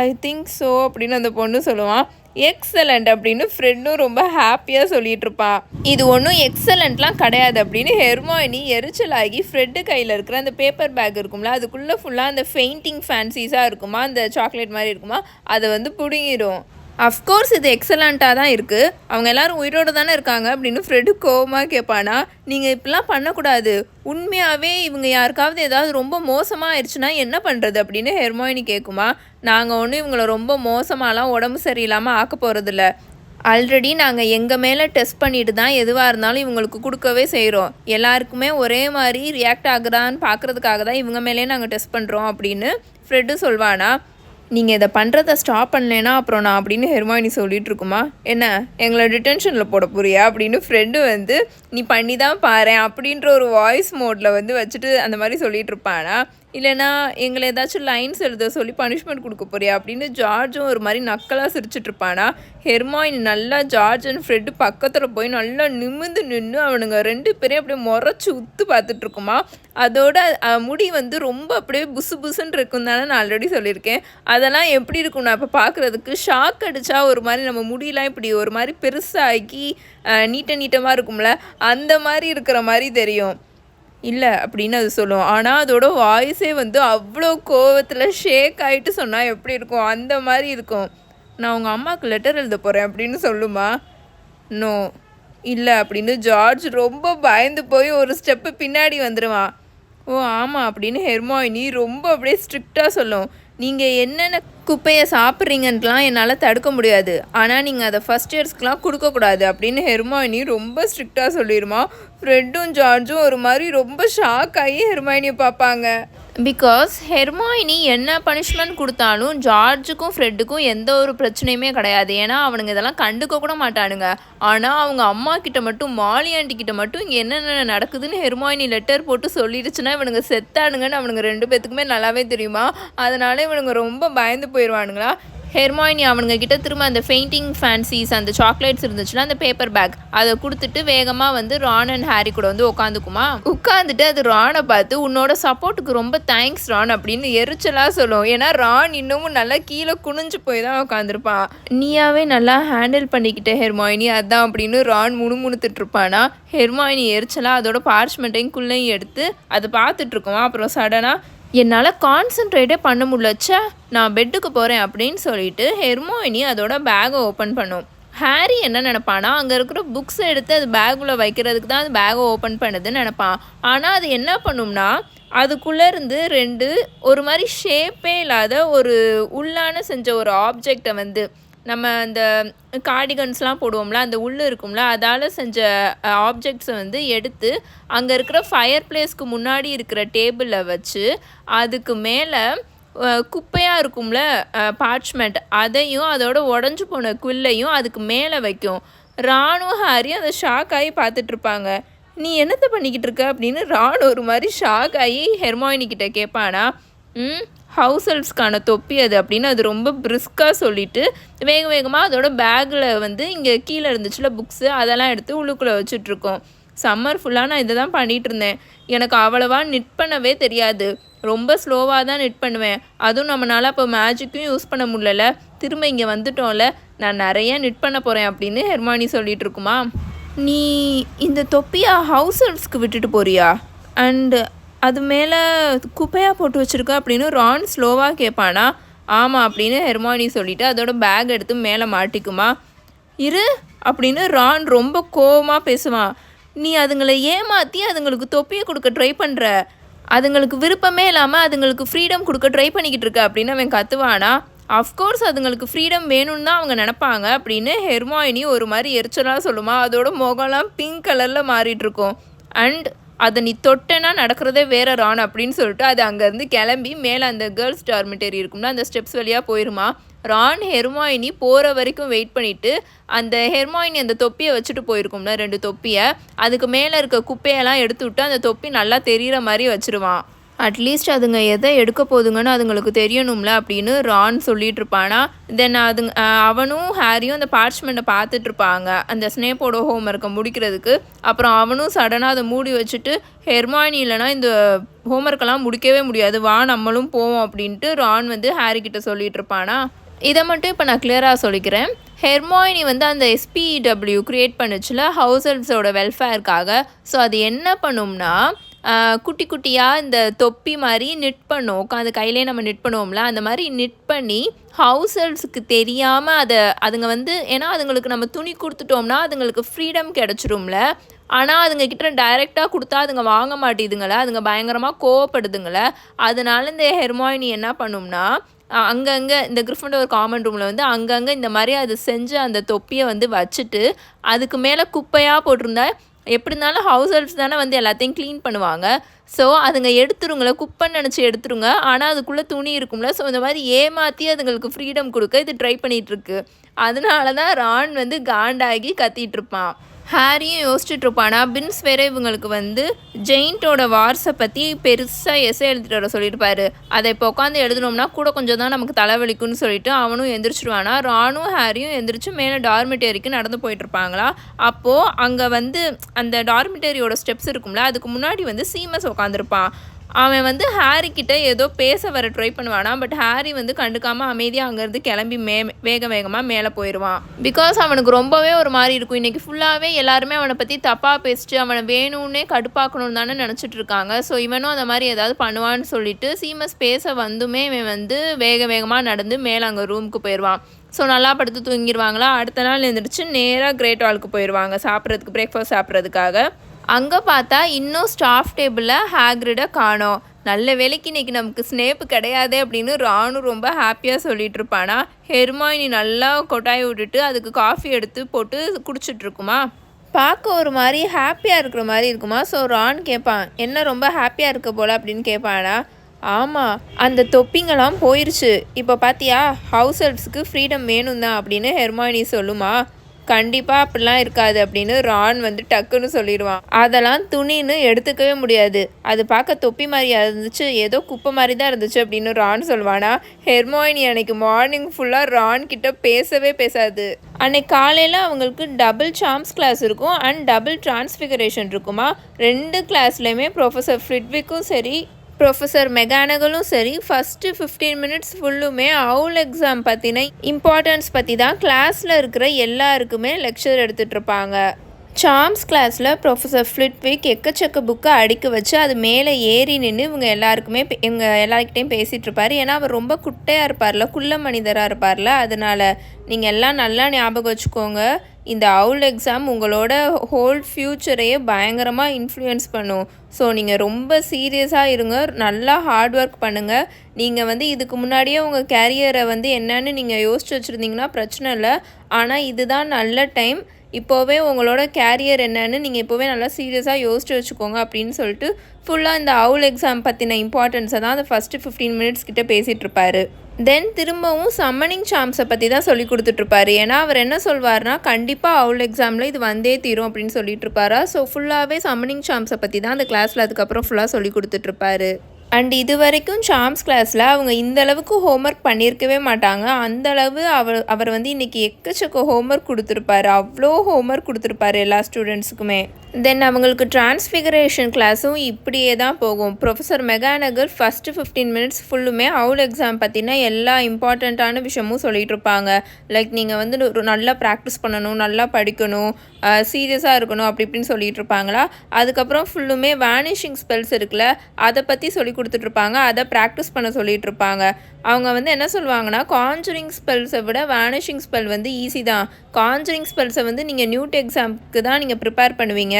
ஐ திங்க் ஸோ அப்படின்னு அந்த பொண்ணு சொல்லுவான். எக்ஸலண்ட் அப்படின்னு ஃப்ரெண்டும் ரொம்ப ஹாப்பியாக சொல்லிட்டு இருப்பா இது ஒன்றும் எக்ஸலண்ட்லாம் கிடையாது அப்படின்னு ஹெர்மாயினி எரிச்சலாகி ஃப்ரெட்டு கையில் இருக்கிற அந்த பேப்பர் பேக் இருக்கும்ல அதுக்குள்ளே ஃபுல்லாக அந்த ஃபெயிண்டிங் ஃபேன்சிஸாக இருக்குமா அந்த சாக்லேட் மாதிரி இருக்குமா அதை வந்து பிடுங்கிடும் அஃப்கோர்ஸ் இது எக்ஸலண்ட்டாக தான் இருக்குது அவங்க எல்லாரும் உயிரோடு தானே இருக்காங்க அப்படின்னு ஃப்ரெண்டு கோவமாக கேட்பானா நீங்கள் இப்படிலாம் பண்ணக்கூடாது. உண்மையாகவே இவங்க யாருக்காவது ஏதாவது ரொம்ப மோசமாக ஆயிடுச்சுன்னா என்ன பண்ணுறது அப்படின்னு ஹெர்மோயினி கேட்குமா நாங்கள் ஒன்றும் இவங்கள ரொம்ப மோசமாலாம் உடம்பு சரியில்லாமல் ஆக்க போகிறதில்ல ஆல்ரெடி நாங்கள் எங்கள் மேலே டெஸ்ட் பண்ணிட்டு தான் எதுவாக இருந்தாலும் இவங்களுக்கு கொடுக்கவே செய்கிறோம் எல்லாருக்குமே ஒரே மாதிரி ரியாக்ட் ஆகுதான்னு பார்க்குறதுக்காக தான் இவங்க மேலேயே நாங்கள் டெஸ்ட் பண்ணுறோம் அப்படின்னு ஃப்ரெட்டு சொல்வானா நீங்கள் இதை பண்ணுறத ஸ்டாப் பண்ணலைன்னா அப்புறம் நான் அப்படின்னு ஹெர்மாயினி சொல்லிட்டு இருக்குமா? என்ன? எங்களை டிடென்ஷனில் போட போறியா? அப்படின்னு ஃப்ரெண்டு வந்து நீ பண்ணி தான் பாரு அப்படின்ற ஒரு வாய்ஸ் மோடில் வந்து வச்சுட்டு அந்த மாதிரி சொல்லிட்டு இருப்பானா? இல்லைனா எங்களை ஏதாச்சும் லைன்ஸ் எழுத சொல்லி பனிஷ்மெண்ட் கொடுக்க போறியா? அப்படின்னு ஜார்ஜும் ஒரு மாதிரி நக்கலாக சிரிச்சிட்டு இருப்பானா? ஹெர்மாயின் நல்லா ஜார்ஜ் அண்ட் ஃப்ரெட்டு பக்கத்தில் போய் நல்லா நிமிந்து நின்று அவனுங்க ரெண்டு பேரையும் அப்படியே முறைச்சி உத்து பார்த்துட்டு இருக்குமா? அதோட முடி வந்து ரொம்ப அப்படியே புசு புசுன்னு இருக்கும் தானே நான் ஆல்ரெடி சொல்லியிருக்கேன். அதெல்லாம் எப்படி இருக்கும்? நான் இப்போ பார்க்குறதுக்கு ஷாக் அடித்தா ஒரு மாதிரி நம்ம முடியெலாம் இப்படி ஒரு மாதிரி பெருசாகி நீட்ட நீட்டமாக இருக்கும்ல? அந்த மாதிரி இருக்கிற மாதிரி தெரியும். இல்லை அப்படின்னு அது சொல்லும். ஆனால் அதோட வாய்ஸே வந்து அவ்வளோ கோவத்தில் ஷேக் ஆகிட்டு சொன்னால் எப்படி இருக்கும்? அந்த மாதிரி இருக்கும். நான் உங்கள் அம்மாவுக்கு லெட்டர் எழுத போகிறேன் அப்படின்னு சொல்லுமா? நோ இல்லை அப்படின்னு ஜார்ஜ் ரொம்ப பயந்து போய் ஒரு ஸ்டெப்பு பின்னாடி வந்துடுவான் ஓ ஆமாம் அப்படின்னு ஹெர்மாயினி ரொம்ப அப்படியே ஸ்ட்ரிக்டாக சொல்லும். நீங்கள் என்னென்ன குப்பையை சாப்பிட்றீங்கன்ட்டுலாம் என்னால் தடுக்க முடியாது. ஆனால் நீங்கள் அதை ஃபஸ்ட் இயர்ஸ்க்குலாம் கொடுக்கக்கூடாது அப்படின்னு ஹெர்மாயினி ரொம்ப ஸ்ட்ரிக்டாக சொல்லிடுமா ஃப்ரெட்டும் ஜார்ஜும் ஒரு மாதிரி ரொம்ப ஷாக் ஆகி ஹெர்மாயினியை பார்ப்பாங்க. பிகாஸ் ஹெர்மாயினி என்ன பனிஷ்மெண்ட் கொடுத்தாலும் ஜார்ஜுக்கும் ஃப்ரெட்டுக்கும் எந்த ஒரு பிரச்சனையுமே கிடையாது. ஏன்னா அவனுங்க இதெல்லாம் கண்டுக்க கூட மாட்டானுங்க. ஆனால் அவங்க அம்மா கிட்ட மட்டும் மாலி ஆண்டி கிட்ட மட்டும் இங்கே என்னென்ன நடக்குதுன்னு ஹெர்மாயினி லெட்டர் போட்டு சொல்லிடுச்சுன்னா இவனுங்க செத்தானுங்கன்னு அவனுங்க ரெண்டு பேத்துக்குமே நல்லாவே தெரியுமா? அதனால இவனுங்க ரொம்ப பயந்து போயிடுவானுங்களா ஹெர்மாயினி அவனுங்க கிட்ட திரும்ப அந்த ஃபெயிண்டிங் ஃபேன்சிஸ் அந்த சாக்லேட்ஸ் இருந்துச்சுன்னா அந்த பேப்பர் பேக் அதை கொடுத்துட்டு வேகமாக வந்து ரான் அண்ட் ஹாரி கூட வந்து உட்காந்துக்குமா உட்காந்துட்டு அது ரானை பார்த்து உன்னோட சப்போர்ட்டுக்கு ரொம்ப தேங்க்ஸ் ரான் அப்படின்னு எரிச்சலாக சொல்லும். ஏன்னா ரான் இன்னமும் நல்லா கீழே குனிஞ்சு போய் தான் உட்காந்துருப்பான் நீயாவே நல்லா ஹேண்டில் பண்ணிக்கிட்ட ஹெர்மாயினி அதான் அப்படின்னு ரான் முணுமுணுத்துட்டு இருப்பானா. ஹெர்மாயினி எரிச்சலாக அதோட பார்ச்மெண்ட்டையும் குள்ளையும் எடுத்து அதை பார்த்துட்டு அப்புறம் சடனாக என்னால் கான்சென்ட்ரேட்டே பண்ண முடியலச்சா நான் பெட்டுக்கு போகிறேன் அப்படின்னு சொல்லிட்டு ஹெர்மோயினி அதோட பேகை ஓப்பன் பண்ணும். ஹாரி என்ன நினப்பானா அங்கே இருக்கிற புக்ஸ் எடுத்து அது பேக்குள்ளே வைக்கிறதுக்கு தான் அது பேகை ஓப்பன் பண்ணுதுன்னு நினப்பான். ஆனால் அது என்ன பண்ணும்னா அதுக்குள்ளே இருந்து ரெண்டு ஒரு மாதிரி ஷேப்பே இல்லாத ஒரு உள்ளான செஞ்ச ஒரு ஆப்ஜெக்டை வந்து நம்ம அந்த கார்டிகன்ஸ்லாம் போடுவோம்ல அந்த உள்ளே இருக்கும்ல அதால் செஞ்ச ஆப்ஜெக்ட்ஸை வந்து எடுத்து அங்கே இருக்கிற ஃபயர் பிளேஸ்க்கு முன்னாடி இருக்கிற டேபிளில் வச்சு அதுக்கு மேலே குப்பையாக இருக்கும்ல பார்ச்மெண்ட் அதையும் அதோட உடஞ்சி போன குல்லையும் அதுக்கு மேலே வைக்கும். ராணும் ஹாரியும் அதை ஷாக் ஆகி பார்த்துட்ருப்பாங்க. நீ என்னத்தை பண்ணிக்கிட்டு இருக்க? அப்படின்னு ராணு ஒரு மாதிரி ஷாக் ஆகி ஹெர்மாயின்கிட்ட கேட்பானா ம் ஹவுஸ் ஹெல்ப்ஸ்க்கான தொப்பி அது அப்படின்னு அது ரொம்ப பிரிஸ்காக சொல்லிட்டு வேக வேகமாக அதோட பேக்கில் வந்து இங்கே கீழே இருந்துச்சுல புக்ஸு அதெல்லாம் எடுத்து உள்ளுக்குள்ளே வச்சுட்ருக்கோம் சம்மர் ஃபுல்லாக நான் இதை தான் பண்ணிகிட்டு இருந்தேன் எனக்கு அவ்வளவா நிட் பண்ணவே தெரியாது. ரொம்ப ஸ்லோவாக தான் நிட் பண்ணுவேன். அதுவும் நம்மளால் அப்போ மேஜிக்கும் யூஸ் பண்ண முடியல திரும்ப இங்கே வந்துட்டோம்ல. நான் நிறைய நிட் பண்ண போகிறேன் அப்படின்னு ஹெர்மானி சொல்லிட்டு இருக்குமா நீ இந்த தொப்பியை ஹவுஸ் ஹெல்ப்ஸ்க்கு விட்டுட்டு போறியா? அண்டு அது மேலே குப்பையாக போட்டு வச்சுருக்க அப்படின்னு ரான் ஸ்லோவாக கேட்பானா ஆமாம் அப்படின்னு ஹெர்மானி சொல்லிவிட்டு அதோட பேக் எடுத்து மேலே மாட்டிக்குமா? இரு அப்படின்னு ரான் ரொம்ப கோவமாக பேசுவான் நீ அதுங்களை ஏமாற்றி அதுங்களுக்கு தொப்பியை கொடுக்க ட்ரை பண்ணுற அதுங்களுக்கு விருப்பமே இல்லாமல் அதுங்களுக்கு ஃப்ரீடம் கொடுக்க ட்ரை பண்ணிக்கிட்டு இருக்க அப்படின்னு அவன் கத்துவானா? அஃப்கோர்ஸ் அதுங்களுக்கு ஃப்ரீடம் வேணும்னு தான் அவங்க நினப்பாங்க அப்படின்னு ஹெர்மாயினி ஒரு மாதிரி எரிச்சலாக சொல்லுமா. அதோட முகம்லாம் பிங்க் கலரில் மாறிட்டுருக்கும் அண்ட் அதை நீ தொட்டனா நடக்கிறதே வேற ரான் அப்படின்னு சொல்லிட்டு அது அங்கேருந்து கிளம்பி மேலே அந்த கேர்ள்ஸ் டார்மிட்டரி இருக்கும்னா அந்த ஸ்டெப்ஸ் வழியாக போயிருமா. ரான் ஹெர்மாயினி போகிற வரைக்கும் வெயிட் பண்ணிவிட்டு அந்த ஹெர்மாயினி அந்த தொப்பியை வச்சுட்டு போயிருக்கும்ல ரெண்டு தொப்பியை. அதுக்கு மேலே இருக்க குப்பையெல்லாம் எடுத்து விட்டு அந்த தொப்பி நல்லா தெரிகிற மாதிரி வச்சுருவான். அட்லீஸ்ட் அதுங்க எதை எடுக்க போதுங்கன்னு அதுங்களுக்கு தெரியணும்ல அப்படின்னு ரான் சொல்லிட்டு இருப்பானா. தென் அதுங்க அவனும் ஹாரியும் அந்த பார்ச்மெண்ட்டை பார்த்துட்டு இருப்பாங்க. அந்த ஸ்னேப்போட ஹோம் ஒர்க்கை முடிக்கிறதுக்கு. அப்புறம் அவனும் சடனாக அதை மூடி வச்சுட்டு ஹெர்மானி இல்லைனா இந்த ஹோம்ஒர்க்கெல்லாம் முடிக்கவே முடியாது. வா நம்மளும் போவோம். அப்படின்ட்டு ரான் வந்து ஹாரி கிட்ட சொல்லிட்டு இருப்பானா. இதை மட்டும் இப்போ நான் கிளியராக சொல்லிக்கிறேன். ஹெர்மாயினி வந்து அந்த எஸ்பிடபிள்யூ க்ரியேட் பண்ணுச்சுல ஹவுஸ் ஹெல்ப்ஸோட வெல்ஃபேருக்காக ஸோ அது என்ன பண்ணும்னா குட்டி குட்டியாக இந்த தொப்பி மாதிரி நிட் பண்ணும். உட்காந்து கையிலே நம்ம நிட் பண்ணுவோம்ல அந்த மாதிரி நிட் பண்ணி ஹவுஸ் ஹெல்ப்ஸுக்கு தெரியாமல் அதை அதுங்க வந்து ஏன்னா அதுங்களுக்கு நம்ம துணி கொடுத்துட்டோம்னா அதுங்களுக்கு ஃப்ரீடம் கிடச்சிரும்ல. ஆனால் அதுங்க கிட்ட டைரெக்டாக கொடுத்தா அதுங்க வாங்க மாட்டேதுங்கள அதுங்க பயங்கரமாக கோவப்படுதுங்கள. அதனால இந்த ஹெர்மாயினி என்ன பண்ணும்னா அங்கங்கே இந்த ஒரு காமன் ரூமில் வந்து அங்கங்கே இந்த மாதிரி அது செஞ்சு அந்த தொப்பியை வந்து வச்சுட்டு அதுக்கு மேலே குப்பையாக போட்டிருந்தா எப்படி இருந்தாலும் ஹவுஸ் ஹெல்ப்ஸ் தானே வந்து எல்லாத்தையும் க்ளீன் பண்ணுவாங்க. ஸோ அதுங்க எடுத்துருங்கள குப்பைன்னு நினச்சி எடுத்துருங்க. ஆனால் அதுக்குள்ளே துணி இருக்கும்ல. ஸோ இந்த மாதிரி ஏமாற்றி அதுங்களுக்கு ஃப்ரீடம் கொடுக்க இது ட்ரை பண்ணிகிட்ருக்கு அதனால தான் ரான் வந்து காண்டாகி கத்திகிட்ருப்பான் ஹாரியும் யோசிச்சுட்டு இருப்பானா பின்ஸ் வேற இவங்களுக்கு வந்து ஜெயின்ட்டோட வார்ஸை பற்றி பெருசாக எசை எழுதிட்டு வர சொல்லியிருப்பாரு. அதை இப்போ உட்காந்து எழுதணும்னா கூட கொஞ்சம் தான் நமக்கு தலைவலிக்குன்னு சொல்லிட்டு அவனும் எந்திரிச்சிருவானா? ராணும் ஹாரியும் எந்திரிச்சு மேலே டார்மிட்டரிக்கு நடந்து போயிட்டுருப்பாங்களா அப்போது அங்கே வந்து அந்த டார்மிட்டரியோட ஸ்டெப்ஸ் இருக்கும்ல அதுக்கு முன்னாடி வந்து சீமஸ் உட்காந்துருப்பான் அவன் வந்து ஹாரி கிட்ட ஏதோ பேச வர ட்ரை பண்ணுவானா பட் ஹாரி வந்து கண்டுக்காமல் அமைதியாக அங்கேருந்து கிளம்பி மே வேக வேகமாக மேலே போயிடுவான். பிகாஸ் அவனுக்கு ரொம்பவே ஒரு மாதிரி இருக்கும். இன்றைக்கி ஃபுல்லாகவே எல்லாருமே அவனை பற்றி தப்பாக பேசிட்டு அவனை வேணும்னே கடுப்பாக்கணும்னு தானே நினச்சிட்டு இருக்காங்க. ஸோ இவனும் அந்த மாதிரி ஏதாவது பண்ணுவான்னு சொல்லிட்டு சீமஸ் பேச வந்துமே இவன் வந்து வேக வேகமாக நடந்து மேலே அங்கே ரூமுக்கு போயிடுவான். ஸோ நல்லா படுத்து தூங்கிடுவாங்களா? அடுத்த நாள் எழுந்திரிச்சு நேராக கிரேட் ஹாலுக்கு போயிடுவாங்க. சாப்பிட்றதுக்கு பிரேக்ஃபாஸ்ட் சாப்பிட்றதுக்காக. அங்கே பார்த்தா இன்னும் ஸ்டாஃப் டேபிளில் ஹேக்ரிடை காணோம். நல்ல வேலைக்கு இன்றைக்கி நமக்கு ஸ்னேப்பு கிடையாது அப்படின்னு ராணு ரொம்ப ஹாப்பியாக சொல்லிட்டு இருப்பானா? ஹெர்மாயினி நல்லா கொட்டாய் விட்டுட்டு அதுக்கு காஃபி எடுத்து போட்டு குடிச்சிட்ருக்குமா பார்க்க ஒரு மாதிரி ஹாப்பியாக இருக்கிற மாதிரி இருக்குமா? ஸோ ரான் கேட்பான் என்ன ரொம்ப ஹாப்பியாக இருக்க போல? அப்படின்னு கேட்பானா ஆமாம் அந்த தொப்பிங்கெல்லாம் போயிடுச்சு இப்போ பார்த்தியா ஹவுஸ் ஹெல்ப்ஸுக்கு ஃப்ரீடம் வேணும் தான் அப்படின்னு ஹெர்மாயினி சொல்லுமா கண்டிப்பாக அப்படிலாம் இருக்காது அப்படின்னு ரான் வந்து டக்குன்னு சொல்லிடுவான். அதெல்லாம் துணின்னு எடுத்துக்கவே முடியாது. அது பார்க்க தொப்பி மாதிரியா இருந்துச்சு ஏதோ குப்பை மாதிரி தான் இருந்துச்சு அப்படின்னு ரான் சொல்லுவானா ஹெர்மோயினி அன்னைக்கு மார்னிங் ஃபுல்லாக ரான் கிட்ட பேசவே பேசாது. அன்னைக்கு காலையில் அவங்களுக்கு டபுள் சாம்ஸ் கிளாஸ் இருக்கும் அண்ட் டபுள் டிரான்ஸ்ஃபிகரேஷன் இருக்குமா? ரெண்டு கிளாஸ்லையுமே ப்ரொஃபஸர் ஃப்ரிட்விக்கும் சரி ப்ரொஃபஸர் மெகானகலும் சரி ஃபஸ்ட்டு ஃபிஃப்டீன் மினிட்ஸ் ஃபுல்லுமே அவுல் எக்ஸாம் பற்றின இம்பார்ட்டன்ஸ் பற்றி தான் கிளாஸில் இருக்கிற எல்லாருக்குமே லெக்சர் எடுத்துகிட்ருப்பாங்க சாம்ஸ் கிளாஸில் ப்ரொஃபஸர் ஃப்ளிட்விக் எக்கச்சக்க புக்கை அடுக்கி வச்சு அது மேலே ஏறி நின்று இவங்க எல்லாருக்குமே இவங்க எல்லாருக்கிட்டையும் பேசிகிட்டு இருப்பார் ஏன்னா அவர் ரொம்ப குட்டையாக இருப்பார்ல குள்ள மனிதராக இருப்பார்ல அதனால் நீங்கள் எல்லாம் நல்லா ஞாபகம் வச்சுக்கோங்க. இந்த அவுல் எக்ஸாம் உங்களோட ஹோல் ஃப்யூச்சரையே பயங்கரமாக இன்ஃப்ளூயன்ஸ் பண்ணும். ஸோ நீங்கள் ரொம்ப சீரியஸாக இருங்க. நல்லா ஹார்ட் ஒர்க் பண்ணுங்கள் நீங்கள் வந்து இதுக்கு முன்னாடியே உங்கள் கேரியரை வந்து என்னன்னு நீங்கள் யோசிச்சு வச்சுருந்தீங்கன்னா பிரச்சனை இல்லை. ஆனால் இதுதான் நல்ல டைம் இப்போவே உங்களோட கேரியர் என்னன்னு நீங்கள் இப்போவே நல்லா சீரியஸாக யோசிச்சு வச்சுக்கோங்க அப்படின்னு சொல்லிட்டு ஃபுல்லாக இந்த அவுல் எக்ஸாம் பற்றின இம்பார்ட்டன்ஸை தான் அந்த ஃபஸ்ட்டு ஃபிஃப்டீன் மினிட்ஸ் கிட்ட பேசிகிட்டு இருப்பாரு. தென் திரும்பவும் சம்மனிங் சாம்ஸை பற்றி தான் சொல்லி கொடுத்துட்ருப்பாரு ஏன்னா அவர் என்ன சொல்வார்னா கண்டிப்பாக அவுல் எக்ஸாமில் இது வந்தே தீரும் அப்படின்னு சொல்லிட்டு இருப்பாரா ஸோ ஃபுல்லாகவே சம்மனிங் சாம்ஸை பற்றி தான் அந்த கிளாஸில் அதுக்கப்புறம் ஃபுல்லாக சொல்லி கொடுத்துட்ருப்பாரு அண்ட் இது வரைக்கும் சாம்ஸ் கிளாஸில் அவங்க இந்த அளவுக்கு ஹோம்ஒர்க் பண்ணியிருக்கவே மாட்டாங்க. அந்த அளவு அவர் அவர் வந்து இன்றைக்கி எக்கச்சக்க ஹோம்ஒர்க் கொடுத்துருப்பாரு. அவ்வளோ ஹோம்ஒர்க் கொடுத்துருப்பாரு எல்லா ஸ்டூடெண்ட்ஸுக்குமே. தென் அவங்களுக்கு டிரான்ஸ்ஃபிகரேஷன் கிளாஸும் இப்படியே தான் போகும். Professor McGonagall first fifteen minutes ஃபுல்லுமே அவுல் எக்ஸாம் பற்றின எல்லா இம்பார்ட்டண்ட்டான விஷயமும் சொல்லிகிட்டு இருப்பாங்க. லைக் நீங்கள் வந்து நல்லா ப்ராக்டிஸ் பண்ணணும் நல்லா படிக்கணும் சீரியஸாக இருக்கணும் அப்படி இப்படின்னு சொல்லிட்டு இருப்பாங்களா? அதுக்கப்புறம் ஃபுல்லுமே வேனிஷிங் ஸ்பெல்ஸ் இருக்குல்ல அதை பற்றி சொல்லி கொடுத்துட்ருப்பாங்க அதை ப்ராக்டிஸ் பண்ண சொல்லிகிட்டு இருப்பாங்க அவங்க வந்து என்ன சொல்லுவாங்கன்னா காஞ்சரிங் ஸ்பெல்ஸை விட வேனிஷிங் ஸ்பெல் வந்து ஈஸி தான். காஞ்சரிங் ஸ்பெல்ஸை வந்து நீங்கள் நியூட் எக்ஸாமுக்கு தான் நீங்கள் ப்ரிப்பேர் பண்ணுவீங்க.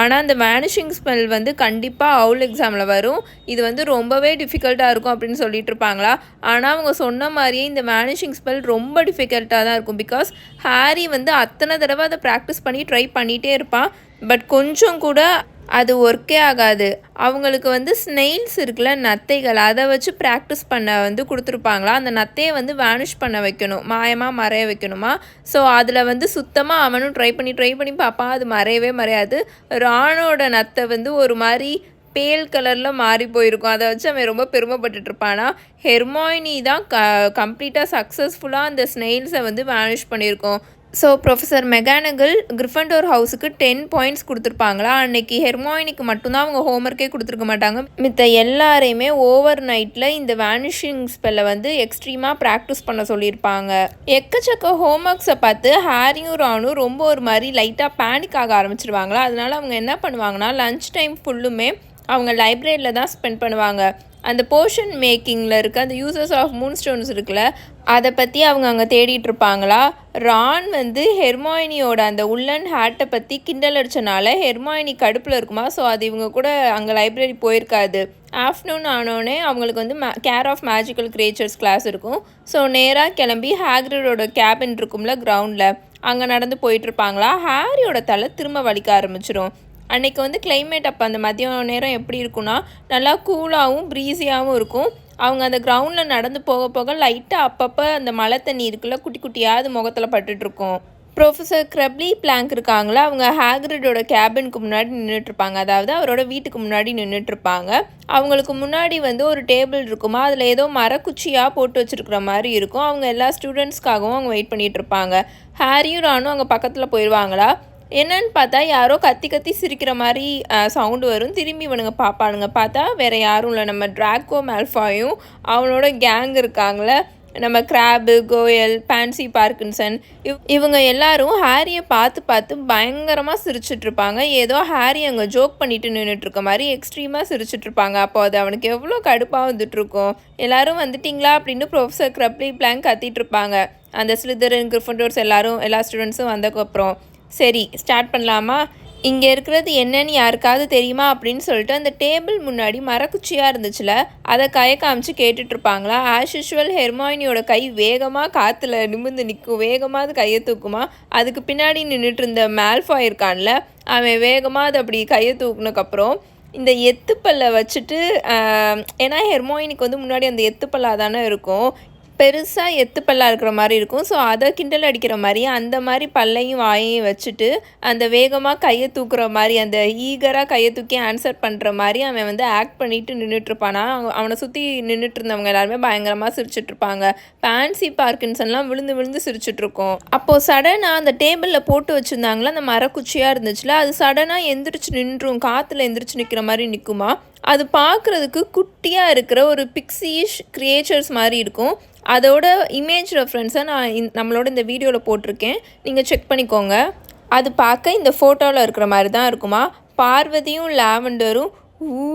ஆனால் அந்த வேனிஷிங் ஸ்பெல் வந்து கண்டிப்பாக அவுல் எக்ஸாமில் வரும். இது வந்து ரொம்பவே டிஃபிகல்ட்டாக இருக்கும் அப்படின்னு சொல்லிட்டு இருப்பாங்களா ஆனால் அவங்க சொன்ன மாதிரியே இந்த வேனிஷிங் ஸ்பெல் ரொம்ப டிஃபிகல்ட்டாக தான் இருக்கும். பிகாஸ் ஹாரி வந்து அத்தனை தடவை அதை ப்ராக்டிஸ் பண்ணி ட்ரை பண்ணிகிட்டே இருப்பான். பட் கொஞ்சம் கூட அது ஒர்க்கே ஆகாது. அவங்களுக்கு வந்து ஸ்னெயில்ஸ் இருக்குல்ல நத்தைகள் அதை வச்சு ப்ராக்டிஸ் பண்ண வந்து கொடுத்துருப்பாங்களா? அந்த நத்தையை வந்து வேனிஷ் பண்ண வைக்கணும். மாயமாக மறைய வைக்கணுமா? ஸோ அதில் வந்து சுத்தமாக அவனும் ட்ரை பண்ணி ட்ரை பண்ணி பார்ப்பான். அது மறையவே மறையாது. ராணோட நத்தை வந்து ஒரு மாதிரி பேல் கலரில் மாறி போயிருக்கும். அதை வச்சு அவன் ரொம்ப பெருமைப்பட்டுட்டு இருப்பானா? ஹெர்மாயினி தான் க கம்ப்ளீட்டாக சக்ஸஸ்ஃபுல்லாக அந்த ஸ்னெயில்ஸை வந்து வேனிஷ் பண்ணியிருக்கோம். ஸோ ப்ரொஃபஸர் மெகானகல் கிரிஃபண்டோர் ஹவுஸுக்கு டென் பாயிண்ட்ஸ் கொடுத்துருப்பாங்களா? அன்னைக்கு ஹெர்மாயினிக்கு மட்டும்தான் அவங்க ஹோம்ஒர்க்கே கொடுத்துருக்க மாட்டாங்க. மித்த எல்லாரையுமே ஓவர் நைட்டில் இந்த வேனிஷிங் ஸ்பெல்லை வந்து எக்ஸ்ட்ரீமாக ப்ராக்டிஸ் பண்ண சொல்லியிருப்பாங்க. எக்கச்சக்க ஹோம்ஒர்க்ஸை பார்த்து ஹாரியும் ரானும் ரொம்ப ஒரு மாதிரி லைட்டாக பேனிக் ஆக ஆரம்பிச்சிருவாங்களா? அதனால அவங்க என்ன பண்ணுவாங்கன்னா லஞ்ச் டைம் ஃபுல்லுமே அவங்க லைப்ரரியில் தான் ஸ்பெண்ட் பண்ணுவாங்க. அந்த போர்ஷன் மேக்கிங்கில் இருக்க அந்த யூசர்ஸ் ஆஃப் மூன் ஸ்டோன்ஸ் இருக்குல்ல அதை பற்றி அவங்க அங்கே தேடிட்டு இருப்பாங்களா? ரான் வந்து ஹெர்மாயினியோட அந்த உள்ளன் ஹேட்டை பற்றி கிண்டல் அடிச்சனால ஹெர்மாயினி கடுப்பில் இருக்குமா? ஸோ அது இவங்க கூட அங்கே லைப்ரரி போயிருக்காது. ஆஃப்டர்நூன் ஆனோடனே அவங்களுக்கு வந்து may care of magical creatures class இருக்கும். ஸோ நேராக கிளம்பி ஹேக்ரிடோட கேபின் இருக்கும்ல கிரவுண்டில் அங்கே நடந்து போயிட்டுருப்பாங்களா ஹாரியோட தலை திரும்ப வலிக்க ஆரம்பிச்சிடும் அன்னைக்கு வந்து கிளைமேட் அப்போ அந்த மதியம் நேரம் எப்படி இருக்கும்னா நல்லா கூலாகவும் ப்ரீஸியாகவும் இருக்கும். அவங்க அந்த கிரவுண்டில் நடந்து போக போக லைட்டாக அப்பப்போ அந்த மழை தண்ணி இருக்குல்ல குட்டி குட்டியாவது முகத்தில் பட்டுட்ருக்கோம் ப்ரொஃபஸர் க்ரப்லி பிளாங்க் இருக்காங்களா அவங்க ஹேக்ரிடோட கேபினுக்கு முன்னாடி நின்றுட்டுருப்பாங்க அதாவது அவரோட வீட்டுக்கு முன்னாடி நின்றுட்டுருப்பாங்க அவங்களுக்கு முன்னாடி வந்து ஒரு டேபிள் இருக்குமா அதில் ஏதோ மரக்குச்சியாக போட்டு வச்சுருக்கிற மாதிரி இருக்கும். அவங்க எல்லா ஸ்டூடெண்ட்ஸ்க்காகவும் அவங்க வெயிட் பண்ணிகிட்டு இருப்பாங்க. ஹாரியும் ரானும் அங்கே பக்கத்தில் போயிடுவாங்களா என்னன்னு பார்த்தா யாரோ கத்தி கத்தி சிரிக்கிற மாதிரி சவுண்டு வரும். திரும்பி இவனுங்க பார்ப்பானுங்க பார்த்தா வேற யாரும் இல்லை. நம்ம ட்ராக்கோ மேல்ஃபாயும் அவனோட கேங் இருக்காங்களே நம்ம கிராபு கோயல் பான்சி பார்க்கின்சன் இவ் இவங்க எல்லாரும் ஹாரியை பார்த்து பார்த்து பயங்கரமாக சிரிச்சிட்ருப்பாங்க ஏதோ ஹாரி அங்கே ஜோக் பண்ணிட்டு நின்றுட்டு இருக்க மாதிரி எக்ஸ்ட்ரீமாக சிரிச்சிட்ருப்பாங்க அப்போ அது அவனுக்கு எவ்வளோ கடுப்பாக வந்துட்டுருக்கும். எல்லாரும் வந்துட்டிங்களா அப்படின்னு ப்ரொஃபஸர் க்ரப்லி பிளாங் கத்திட்டு இருப்பாங்க அந்த ஸ்லிதரன் கிரிஃபண்டோர்ஸ் எல்லாரும் எல்லா ஸ்டூடெண்ட்ஸும் வந்ததுக்கப்புறம். சரி ஸ்டார்ட் பண்ணலாமா? இங்கே இருக்கிறது என்னன்னு யாருக்காவது தெரியுமா அப்படின்னு சொல்லிட்டு அந்த டேபிள் முன்னாடி மரக்குச்சியாக இருந்துச்சுல அதை கையை காமிச்சு கேட்டுட்ருப்பாங்களா? ஆஸ் யூஷுவல் ஹெர்மாயினியோட கை வேகமாக காற்றுல நிமிர்ந்து நிற்கும் வேகமாக அது கையை தூக்குமா? அதுக்கு பின்னாடி நின்றுட்டு இருந்த மேல்ஃபாய் இருக்கான்ல அவன் வேகமாக அது அப்படி கையை தூக்குனக்கப்புறம் இந்த எத்துப்பல்லை வச்சுட்டு ஏன்னா ஹெர்மோயினுக்கு வந்து முன்னாடி அந்த எத்துப்பல்லாக தானே இருக்கும் பெருசாக எத்து பல்லா இருக்கிற மாதிரி இருக்கும். ஸோ அதை கிண்டல் அடிக்கிற மாதிரி அந்த மாதிரி பல்லையும் வாயையும் வச்சுட்டு அந்த வேகமாக கையை தூக்குற மாதிரி அந்த ஈகராக கையை தூக்கி ஆன்சர் பண்ணுற மாதிரி அவன் வந்து ஆக்ட் பண்ணிட்டு நின்றுட்டுருப்பானா அவனை சுற்றி நின்றுட்டு இருந்தவங்க எல்லாருமே பயங்கரமாக சிரிச்சிட்ருப்பாங்க பான்சி பார்க்கின்சன்லாம் விழுந்து விழுந்து சிரிச்சிட்ருக்கோம் அப்போது சடனாக அந்த டேபிளில் போட்டு வச்சுருந்தாங்களா? அந்த மரக்குச்சியாக இருந்துச்சுல? அது சடனாக எந்திரிச்சு நின்றும் காற்றுல எந்திரிச்சு நிற்கிற மாதிரி நிற்குமா அது பார்க்குறதுக்கு குட்டியாக இருக்கிற ஒரு பிக்ஸிஷ் கிரியேச்சர்ஸ் மாதிரி இருக்கும். அதோட இமேஜ் ரெஃபரன்ஸை நான் இந் நம்மளோட இந்த வீடியோவில் போட்டிருக்கேன். நீங்கள் செக் பண்ணிக்கோங்க. அது பார்க்க இந்த ஃபோட்டோவில் இருக்கிற மாதிரி தான் இருக்குமா? பார்வதியும் லாவெண்டரும் ஊ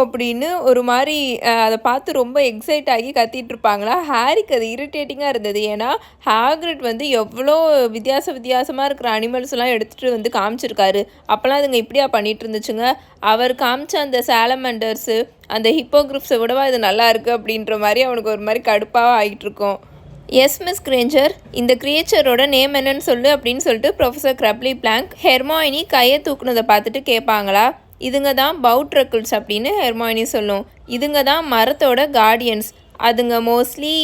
அப்படின்னு ஒரு மாதிரி அதை பார்த்து ரொம்ப எக்ஸைட் ஆகி கத்திட்டு இருப்பாங்களா? ஹாரிக்கு அது இரிட்டேட்டிங்காக இருந்தது. ஏன்னா ஹாக்ரிட் வந்து எவ்வளோ வித்தியாச வித்தியாசமாக இருக்கிற அனிமல்ஸ்லாம் எடுத்துகிட்டு வந்து காமிச்சிருக்காரு. அப்போல்லாம் அதுங்க இப்படியா பண்ணிட்டு இருந்துச்சுங்க? அவர் காமிச்ச அந்த சாலமண்டர்ஸு அந்த ஹிப்போகிரிப்ஸை விடவா இது நல்லா இருக்குது அப்படின்ற மாதிரி அவனுக்கு ஒரு மாதிரி கடுப்பாக ஆகிட்டு இருக்கும். எஸ் மிஸ் கிரேஞ்சர் இந்த கிரியேச்சரோட நேம் என்னன்னு சொல்லு அப்படின்னு சொல்லிட்டு ப்ரொஃபஸர் க்ரப்லி பிளாங்க் ஹெர்மாயினி கையை தூக்குனதை பார்த்துட்டு கேட்பாங்களா? இதுங்க தான் பவுட்ரக்கிள்ஸ் அப்படின்னு ஹெர்மாயினி சொல்லும். இதுங்க தான் மரத்தோட கார்டியன்ஸ் அதுங்க மோஸ்ட்லி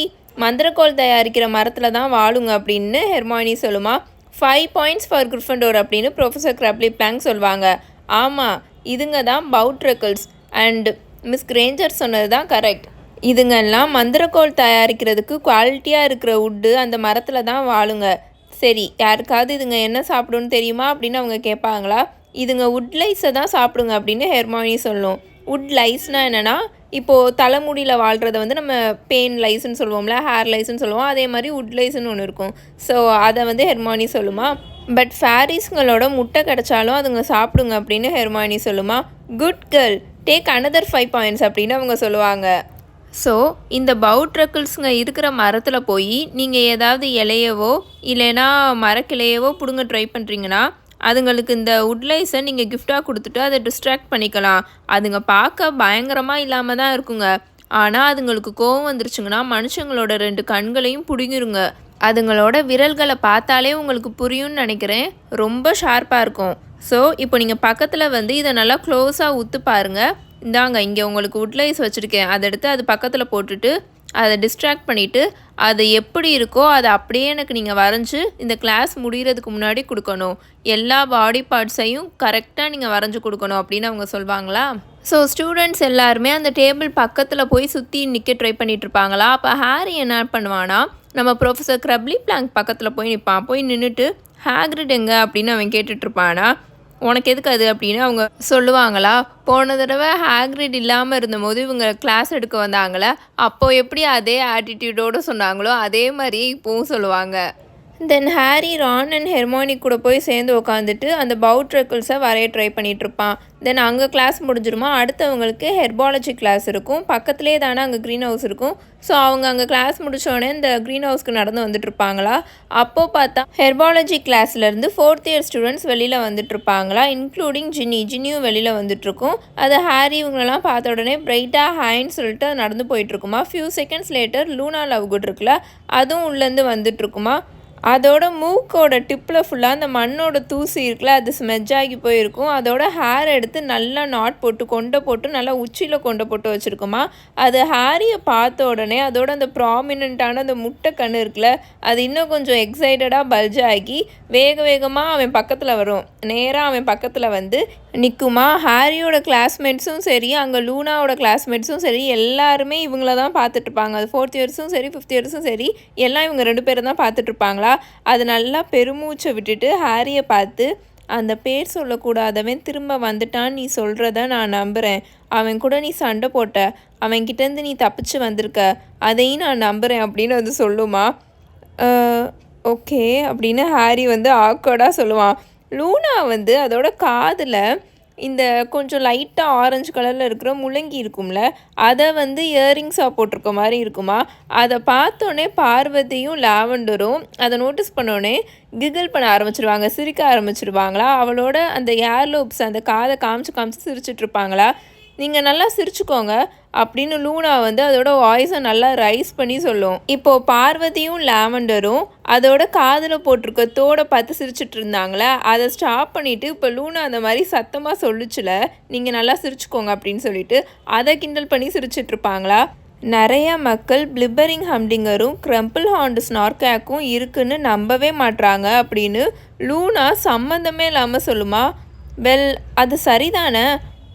மந்திரக்கோள் தயாரிக்கிற மரத்தில் தான் வாழுங்க அப்படின்னு ஹெர்மாயினி சொல்லுமா. ஃபைவ் பாயிண்ட்ஸ் ஃபார் கிரிஃபண்டோர் அப்படின்னு ப்ரொஃபஸர் க்ரப்லி பிளாங் சொல்லுவாங்க ஆமாம் இதுங்க தான் பவுட்ரக்கிள்ஸ் அண்ட் மிஸ் கிரேஞ்சர் சொன்னது தான் கரெக்ட் இதுங்கெல்லாம் மந்திரக்கோள் தயாரிக்கிறதுக்கு குவாலிட்டியாக இருக்கிற உட்டு அந்த மரத்தில் தான் வாழுங்க. சரி யாருக்காவது இதுங்க என்ன சாப்பிடும்னு தெரியுமா அப்படின்னு அவங்க கேட்பாங்களா? இதுங்க உட்லைஸை தான் சாப்பிடுங்க அப்படின்னு ஹெர்மானி சொல்லும். உட் லைஸ்னால் என்னென்னா இப்போது தலைமுடியில் வாழ்கிறத வந்து நம்ம பெயின் லைஸ்ன்னு சொல்லுவோம்ல ஹேர் லைஸ்ன்னு சொல்லுவோம் அதே மாதிரி உட் லைஸ்ன்னு ஒன்று இருக்கும். ஸோ அதை வந்து ஹெர்மானி சொல்லுமா பட் ஃபேரிஸ்ங்களோட முட்டை கிடச்சாலும் அதுங்க சாப்பிடுங்க அப்படின்னு ஹெர்மானி சொல்லுமா good girl take another five points அப்படின்னு அவங்க சொல்லுவாங்க. ஸோ இந்த பவுட்ரக்கிள்ஸுங்க இருக்கிற மரத்தில் போய் நீங்கள் ஏதாவது இலையவோ இல்லைன்னா மரக்கிளையவோ பிடுங்க ட்ரை பண்ணுறீங்கன்னா அதுங்களுக்கு இந்த உட்லைஸை நீங்கள் கிஃப்டாக கொடுத்துட்டு அதை டிஸ்ட்ராக்ட் பண்ணிக்கலாம். அதுங்க பார்க்க பயங்கரமாக இல்லாமல் தான் இருக்குங்க. ஆனால் அதுங்களுக்கு கோவம் வந்துருச்சுங்கன்னா மனுஷங்களோட ரெண்டு கண்களையும் பிடுங்கிருங்க. அதுங்களோட விரல்களை பார்த்தாலே உங்களுக்கு புரியும்னு நினைக்கிறேன். ரொம்ப ஷார்ப்பாக இருக்கும். ஸோ இப்போ நீங்கள் பக்கத்தில் வந்து இதை நல்லா க்ளோஸாக உத்து பாருங்கள் இந்தாங்க இங்கே உங்களுக்கு உட்லைஸ் வச்சுருக்கேன். அதை எடுத்து அது பக்கத்தில் போட்டுட்டு அதை டிஸ்ட்ராக்ட் பண்ணிவிட்டு அது எப்படி இருக்கோ அதை அப்படியே எனக்கு நீங்கள் வரைஞ்சி இந்த கிளாஸ் முடிகிறதுக்கு முன்னாடி கொடுக்கணும். எல்லா பாடி பார்ட்ஸையும் கரெக்டாக நீங்கள் வரைஞ்சி கொடுக்கணும் அப்படின்னு அவங்க சொல்லுவாங்களா ஸோ ஸ்டூடெண்ட்ஸ் எல்லாருமே அந்த டேபிள் பக்கத்தில் போய் சுற்றி நிற்க ட்ரை பண்ணிகிட்டு இருப்பாங்களா? அப்போ ஹாரி என்ன பண்ணுவானா நம்ம ப்ரொஃபஸர் க்ரப்லி பிளாங்க் பக்கத்தில் போய் நிற்பான் போய் நின்றுட்டு ஹேக்ரிட் எங்க? அப்படின்னு அவன் கேட்டுட்ருப்பானா உனக்கு எதுக்கு அது அப்படின்னு அவங்க சொல்லுவாங்களா? போன தடவை ஹேக்ரிட் இல்லாமல் இருந்தபோது இவங்க கிளாஸ் எடுக்க வந்தாங்களே அப்போ எப்படி அதே ஆட்டிடியூடோடு சொன்னாங்களோ அதே மாதிரி இப்போவும் சொல்லுவாங்க. Then Harry Ron and Hermione கூட போய் சேர்ந்து உட்காந்துட்டு அந்த பவுட்ரக்கிள்ஸை வரைய ட்ரை பண்ணிகிட்ருப்பான் தென் அங்கே கிளாஸ் முடிஞ்சிருமா அடுத்தவங்களுக்கு ஹெர்பாலஜி கிளாஸ் இருக்கும். பக்கத்துலேயே தானே அங்கே க்ரீன் ஹவுஸ் இருக்கும். ஸோ அவங்க அங்கே கிளாஸ் முடித்தோடனே இந்த க்ரீன் ஹவுஸ்க்கு நடந்து வந்துட்டு இருப்பாங்களா? அப்போது பார்த்தா ஹெர்பாலஜி கிளாஸ்லேருந்து ஃபோர்த் இயர் ஸ்டூடெண்ட்ஸ் வெளியில் வந்துட்டு இருப்பாங்களா? இன்க்ளூடிங் ஜின்னி ஜின்னியும் வெளியில் வந்துட்டுருக்கும் அது ஹாரி இவங்களெல்லாம் பார்த்த உடனே பிரைட்டாக ஹாய்ன்னு சொல்லிட்டு நடந்து போயிட்டுருக்குமா few seconds later Luna Lovegood இருக்குல்ல? அதுவும் உள்ளேருந்து வந்துட்டுருக்குமா அதோட மூக்கோட டிப்பில் ஃபுல்லாக அந்த மண்ணோட தூசி இருக்குல்ல அது ஸ்மெஜ் ஆகி போயிருக்கும். அதோட ஹேர் எடுத்து நல்லா நாட் போட்டு கொண்டை போட்டு நல்லா உச்சியில் கொண்டை போட்டு வச்சுருக்குமா? அது ஹேரியை பார்த்த உடனே அதோட அந்த ப்ராமினண்ட்டான அந்த முட்டை கண்ணு இருக்குல்ல அது இன்னும் கொஞ்சம் எக்ஸைட்டடாக பல்ஜ் ஆகி வேக வேகமாக அவன் பக்கத்தில் வரும். நேராக அவன் பக்கத்தில் வந்து நிற்குமா ஹாரியோட கிளாஸ்மேட்ஸும் சரி அங்கே லூனாவோட கிளாஸ்மேட்ஸும் சரி எல்லாருமே இவங்கள தான் பார்த்துட்ருப்பாங்க அது ஃபோர்த் இயர்ஸும் சரி ஃபிஃப்த் இயர்ஸும் சரி எல்லாம் இவங்க ரெண்டு பேரும் தான் பார்த்துட்ருப்பாங்களா அது நல்லா பெருமூச்சை விட்டுட்டு ஹாரியை பார்த்து அந்த பேர் சொல்லக்கூடாதவன் திரும்ப வந்துட்டான்னு நீ சொல்கிறத நான் நம்புகிறேன் அவன் கூட நீ சண்டை போட்ட. அவன்கிட்டேருந்து நீ தப்பிச்சு வந்திருக்க. அதையும் நான் நம்புகிறேன் அப்படின்னு வந்து சொல்லுமா. ஓகே அப்படின்னு ஹாரி வந்து ஆக்வர்டாக சொல்லுவான். லூனா வந்து அதோட காதில் இந்த கொஞ்சம் லைட்டாக ஆரஞ்சு கலரில் இருக்கிற முள்ளங்கி இருக்கும்ல அதை வந்து இயரிங்ஸாக போட்டிருக்க மாதிரி இருக்குமா? அதை பார்த்தோன்னே பார்வதியும் லாவெண்டரும் அதை நோட்டீஸ் பண்ணோடனே கிகிள் பண்ண ஆரம்பிச்சிருவாங்க சிரிக்க ஆரம்பிச்சிருவாங்களா? அவளோட அந்த ஏர்லோப்ஸ் அந்த காதை காமிச்சு காமிச்சு சிரிச்சிட்ருப்பாங்களா நீங்கள் நல்லா சிரிச்சுக்கோங்க. அப்படின்னு லூனா வந்து அதோட வாய்ஸை நல்லா ரைஸ் பண்ணி சொல்லும். இப்போது பார்வதியும் லாவெண்டரும் அதோட காதில் போட்டிருக்க தோடை பார்த்து சிரிச்சிட்டு இருந்தாங்களே அதை ஸ்டாப் பண்ணிவிட்டு இப்போ லூனா அந்த மாதிரி சத்தமாக சொல்லிச்சுல நீங்கள் நல்லா சிரிச்சுக்கோங்க அப்படின்னு சொல்லிட்டு அதை கிண்டல் பண்ணி சிரிச்சிட்ருப்பாங்களா நிறைய மக்கள் பிளிப்பரிங் ஹம்டிங்கரும் க்ரம்பிள் ஹாண்டு ஸ்னார்கேக்கும் இருக்குன்னு நம்பவே மாட்டாங்க அப்படின்னு லூனா சம்மந்தமே இல்லாமல் சொல்லுமா. வெல் அது சரிதானே?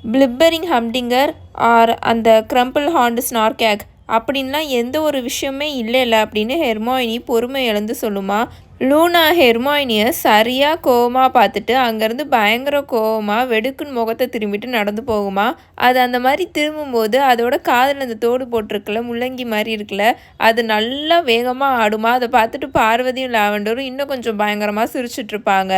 பிளிப்பரிங் ஹம்டிங்கர் ஆர் அந்த க்ரம்பிள் ஹாண்டு ஸ்னார்கேக் அப்படின்லாம் எந்த ஒரு விஷயமே இல்லைல்ல அப்படின்னு ஹெர்மாயினி பொறுமை இழந்து சொல்லுமா. லூனா ஹெர்மாயினியை சரியாக கோவமாக பார்த்துட்டு அங்கேருந்து பயங்கர கோவமாக வெடுக்குன்னு முகத்தை திரும்பிட்டு நடந்து போகுமா. அது அந்த மாதிரி திரும்பும்போது அதோட காதில் அந்த தோடு போட்டிருக்குல முள்ளங்கி மாதிரி இருக்குல்ல அது நல்லா வேகமாக ஆடுமா. அதை பார்த்துட்டு பார்வதியும் லாவெண்டரும் இன்னும் கொஞ்சம் பயங்கரமாக சிரிச்சிட்ருப்பாங்க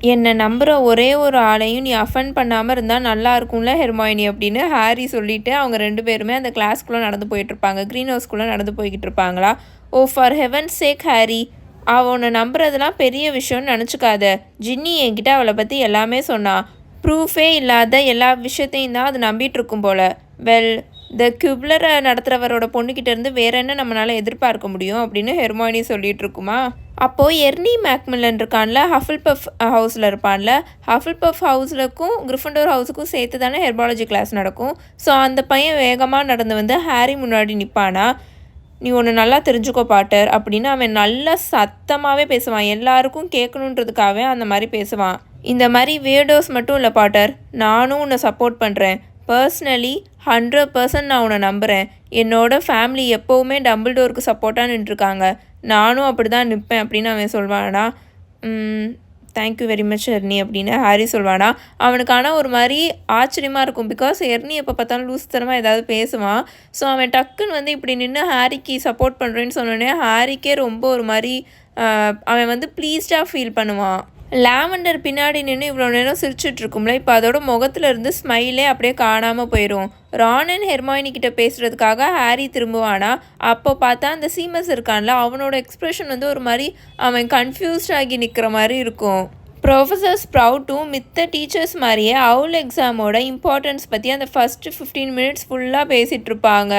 என்னை நம்புகிற ஒரே ஒரு ஆளையும் நீ அஃபன் பண்ணாமல் இருந்தால் நல்லா இருக்கும்ல ஹெர்மாயினி அப்படின்னு ஹாரி சொல்லிவிட்டு அவங்க ரெண்டு பேருமே அந்த கிளாஸ்க்குள்ளே நடந்து போயிட்டுருப்பாங்க க்ரீன் ஹவுஸ்க்குள்ளே நடந்து போய்கிட்டு இருப்பாங்களா? Oh for heaven sake Harry. அவனை நம்புறதுலாம் பெரிய விஷயம்னு நினச்சிக்காத. ஜின்னி என்கிட்ட அவளை பற்றி எல்லாமே சொன்னான் ப்ரூஃபே இல்லாத எல்லா விஷயத்தையும் தான் அது நம்பிகிட்ருக்கும் இருக்கும் வெல் இந்த கியூப்லரை நடத்துகிறவரோட பொண்ணுக்கிட்ட இருந்து வேற என்ன நம்மளால் எதிர்பார்க்க முடியும் அப்படின்னு ஹெர்மானி சொல்லிட்டு இருக்குமா? அப்போது எர்னி மேக்மில்லன் இருக்கான்ல ஹஃபில் பஃப் ஹவுஸில் இருப்பான்ல ஹஃபில் பஃப் ஹவுஸ்லக்கும் கிரிஃபண்டோர் ஹவுஸுக்கும் சேர்த்து தானே ஹெர்பாலஜி கிளாஸ் நடக்கும். ஸோ அந்த பையன் வேகமாக நடந்து வந்து ஹாரி முன்னாடி நிற்பானா நீ ஒன்று நல்லா தெரிஞ்சுக்கோ பாட்டர் அப்படின்னு அவன் நல்லா சத்தமாகவே பேசுவான். எல்லாருக்கும் கேட்கணுன்றதுக்காகவே அந்த மாதிரி பேசுவான். இந்த மாதிரி வேர்டோஸ் மட்டும் இல்லை பாட்டர். நானும் உன்னை சப்போர்ட் பண்ணுறேன் பர்சனலி ஹண்ட்ரட் பர்சன்ட் நான் உன்னை நம்புகிறேன் என்னோட ஃபேமிலி எப்போவுமே டபுள் டோருக்கு சப்போர்ட்டாக நின்றுருக்காங்க. நானும் அப்படி தான் நிற்பேன் அப்படின்னு அவன் சொல்வானா? Thank you very much Ernie அப்படின்னு ஹாரி சொல்வானா? அவனுக்கு ஆனால் ஒரு மாதிரி ஆச்சரியமாக இருக்கும். பிகாஸ் எர்னி எப்போ பார்த்தாலும் லூசுத்தனமாக ஏதாவது பேசுவான். ஸோ அவன் டக்குன்னு வந்து இப்படி நின்று ஹாரிக்கு சப்போர்ட் பண்ணுறேன்னு சொன்னோடனே ஹாரிக்கே ரொம்ப ஒரு மாதிரி அவன் வந்து ப்ளீஸ்டாக ஃபீல் பண்ணுவான். லாவெண்டர் பின்னாடி நின்று இவ்வளோ நேரம் சிரிச்சிட்டு இருக்கும்ல இப்போ அதோட முகத்துல இருந்து ஸ்மைலே அப்படியே காணாமல் போயிடும் ராணன் ஹெர்மாயினி கிட்ட பேசுறதுக்காக ஹாரி திரும்புவானா? அப்போ பார்த்தா அந்த சீமஸ் இருக்கான்ல அவனோட எக்ஸ்பிரஷன் வந்து ஒரு மாதிரி அவன் கன்ஃபியூஸ்ட் ஆகி நிற்கிற மாதிரி இருக்கும். ப்ரொஃபஸர் ஸ்ப்ரவுட்டும் மித்த டீச்சர்ஸ் மாதிரியே அவுல் எக்ஸாமோட இம்பார்ட்டன்ஸ் பற்றி அந்த ஃபஸ்ட்டு ஃபிஃப்டீன் மினிட்ஸ் ஃபுல்லாக பேசிகிட்டு இருப்பாங்க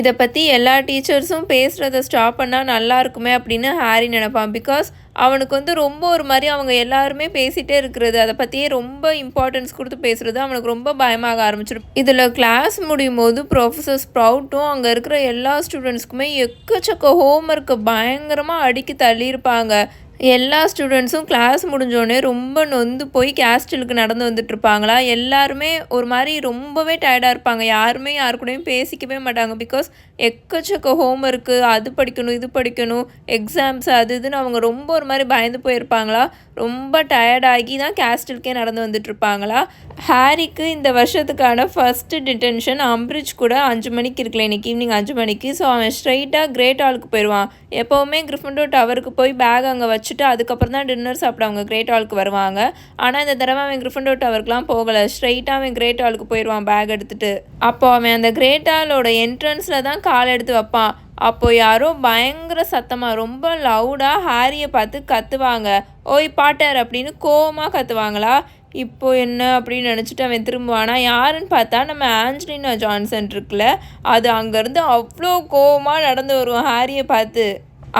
இதை பற்றி எல்லா டீச்சர்ஸும் பேசுகிறத ஸ்டாப் பண்ணால் நல்லா இருக்குமே அப்படின்னு ஹாரி நினைப்பான். பிகாஸ் அவனுக்கு வந்து ரொம்ப ஒரு மாதிரி அவங்க எல்லாருமே பேசிகிட்டே இருக்கிறது அதை பற்றியே ரொம்ப இம்பார்ட்டன்ஸ் கொடுத்து பேசுகிறது அவனுக்கு ரொம்ப பயமாக ஆரம்பிச்சிடும். இதில் கிளாஸ் முடியும் போது ப்ரொஃபஸர் ஸ்ப்ரவுட்டும் அங்கே இருக்கிற எல்லா ஸ்டூடெண்ட்ஸ்க்குமே எக்கச்சக்க ஹோம்ஒர்க்கை பயங்கரமாக அடுக்கி தள்ளியிருப்பாங்க. எல்லா ஸ்டூடெண்ட்ஸும் கிளாஸ் முடிஞ்சோடனே ரொம்ப நொந்து போய் கேஸ்டலுக்கு நடந்து வந்துட்டுருப்பாங்களா? எல்லாருமே ஒரு மாதிரி ரொம்பவே டயர்டாக இருப்பாங்க. யாருமே யாரு கூடயும் பேசிக்கவே மாட்டாங்க. பிகாஸ் எக்கச்சக்க ஹோம் ஒர்க்கு அது படிக்கணும் இது படிக்கணும் எக்ஸாம்ஸ் அது இதுன்னு அவங்க ரொம்ப ஒரு மாதிரி பயந்து போயிருப்பாங்களா? ரொம்ப டயர்டாகி தான் கேஸ்டலுக்கே நடந்து வந்துட்டுருப்பாங்களா? ஹாரிக்கு இந்த வருஷத்துக்கான ஃபஸ்ட்டு டிடென்ஷன் அம்பிரிட்ஜ் கூட அஞ்சு மணிக்கு இருக்கல இன்றைக்கி ஈவினிங் அஞ்சு மணிக்கு. ஸோ அவன் ஸ்ட்ரைட்டாக கிரேட் ஹாலுக்கு போயிடுவான் எப்போவுமே கிரிஃபண்டோ டவருக்கு போய் பேக் அங்கே வச்சு வச்சுட்டு அதுக்கப்புறம் தான் டின்னர் சாப்பிட அவங்க கிரேட் ஹாலுக்கு வருவாங்க. ஆனால் இந்த தடவை அவன் கிரிஃபண்டோ டவருக்குலாம் போகலை. ஸ்ட்ரைட்டாக அவன் கிரேட் ஹாலுக்கு போயிடுவான் பேக் எடுத்துட்டு. அப்போ அவன் அந்த கிரேட் ஹாலோட என்ட்ரன்ஸில் தான் கால் எடுத்து வைப்பான். அப்போ யாரோ பயங்கர சத்தமாக ரொம்ப லவுடாக ஹாரியை பார்த்து கத்துவாங்க. ஓய் பாட்டர் அப்படின்னு கோவமாக கத்துவாங்களா? இப்போ என்ன அப்படின்னு நினச்சிட்டு அவன் திரும்புவானா? யாருன்னு பார்த்தா நம்ம ஆஞ்சலினா ஜான்சன் இருக்குல்ல அது அங்கேருந்து அவ்வளோ கோவமாக நடந்து வருவான் ஹாரியை பார்த்து.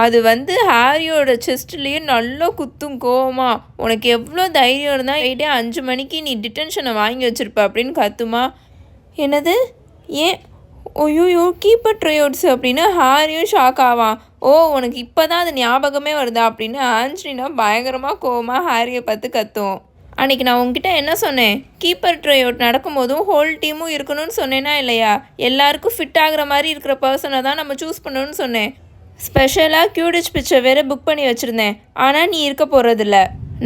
அது வந்து ஹாரியோட செஸ்ட்லேயே நல்லா குத்தும் கோவமா. உனக்கு எவ்வளோ தைரியம் இருந்தால் எயிட்டே அஞ்சு மணிக்கு நீ டிடென்ஷனை வாங்கி வச்சுருப்ப அப்படின்னு கத்துமா. என்னது? ஏன்? ஐயோயோ கீப்பர் ட்ரையோட்ஸ் அப்படின்னு ஹாரியும் ஷாக் ஆவான். ஓ உனக்கு இப்போ தான் அது ஞாபகமே வருதா அப்படின்னு ஆஞ்சலினா பயங்கரமாக கோவமாக ஹாரியை பார்த்து கத்தும். அன்னைக்கு நான் உங்ககிட்ட என்ன சொன்னேன்? கீப்பர் ட்ரையோட் நடக்கும்போதும் ஹோல் டீமும் இருக்கணும்னு சொன்னேன்னா இல்லையா? எல்லாருக்கும் ஃபிட் ஆகிற மாதிரி இருக்கிற பர்சனை தான் நம்ம சூஸ் பண்ணணும்னு சொன்னேன். ஸ்பெஷலாக க்யூடிச் பிக்சர் வேறு புக் பண்ணி வச்சுருந்தேன். ஆனால் நீ இருக்க போகிறதில்ல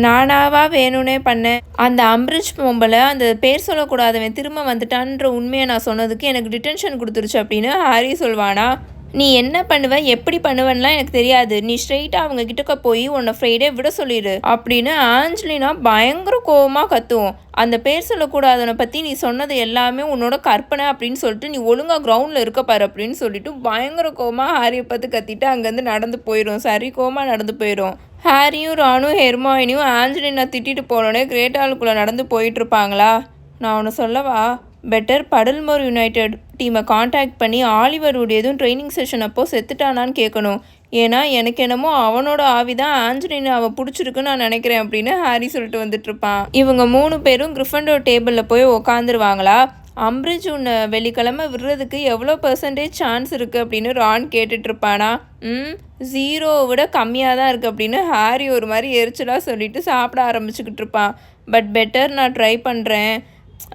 நானாவா வேணும்னே பண்ணேன். அந்த அம்ரிஷ் பொம்பளை அந்த பேர் சொல்லக்கூடாதவன் திரும்ப வந்துட்டான்ற உண்மையை நான் சொன்னதுக்கு எனக்கு டிடென்ஷன் கொடுத்துருச்சு அப்படின்னு ஹாரி சொல்வானா? நீ என்ன பண்ணுவ எப்படி பண்ணுவன்லாம் எனக்கு தெரியாது. நீ ஸ்ட்ரெயிட்டாக அவங்க கிட்டக்க போய் உன்னை ஃப்ரைடே விட சொல்லிடு அப்படின்னு ஆஞ்சலினா பயங்கர கோவமாக கத்துவோம் அந்த பேர் சொல்லக்கூடாதனை பற்றி நீ சொன்னது எல்லாமே உன்னோட கற்பனை அப்படின்னு சொல்லிட்டு நீ ஒழுங்காக கிரவுண்டில் இருக்க பாரு அப்படின்னு சொல்லிட்டு பயங்கர கோவமாக ஹாரியை பார்த்து கத்திட்டு அங்கேருந்து நடந்து போயிடும் சரி கோவமாக நடந்து போயிடும் ஹாரியும் ராணும் ஹெர்மாயினியும் ஆஞ்சலினா திட்டிட்டு போனோடனே கிரேட் ஹாலுக்குள்ளே நடந்து போயிட்டு இருப்பாங்களா? நான் ஒன்று சொல்லவா? பெட்டர் படல்மோர் யுனைடெட் டீமை காண்டாக்ட் பண்ணி ஆலிவருடையதும் ட்ரைனிங் செஷன் அப்போது செத்துட்டானான்னு கேட்கணும் ஏன்னா எனக்கு என்னமோ அவனோட ஆவி தான் ஆஞ்சலினாவை பிடிச்சிருக்குன்னு நான் நினைக்கிறேன் அப்படின்னு ஹாரி சொல்லிட்டு வந்துட்டு இருப்பான் இவங்க மூணு பேரும் கிரிஃபண்டோ டேபிளில் போய் உக்காந்துருவாங்களா? அம்ரிஜ் உன்னை வெள்ளிக்கிழமை விடுறதுக்கு எவ்வளோ பர்சன்டேஜ் சான்ஸ் இருக்குது அப்படின்னு ரான் கேட்டுட்டு இருப்பானா ம் ஜீரோவை விட கம்மியாக தான் இருக்குது அப்படின்னு ஹாரி ஒரு மாதிரி எரிச்சலாக சொல்லிட்டு சாப்பிட ஆரம்பிச்சுக்கிட்டு இருப்பான் பட் பெட்டர் நான் ட்ரை பண்ணுறேன்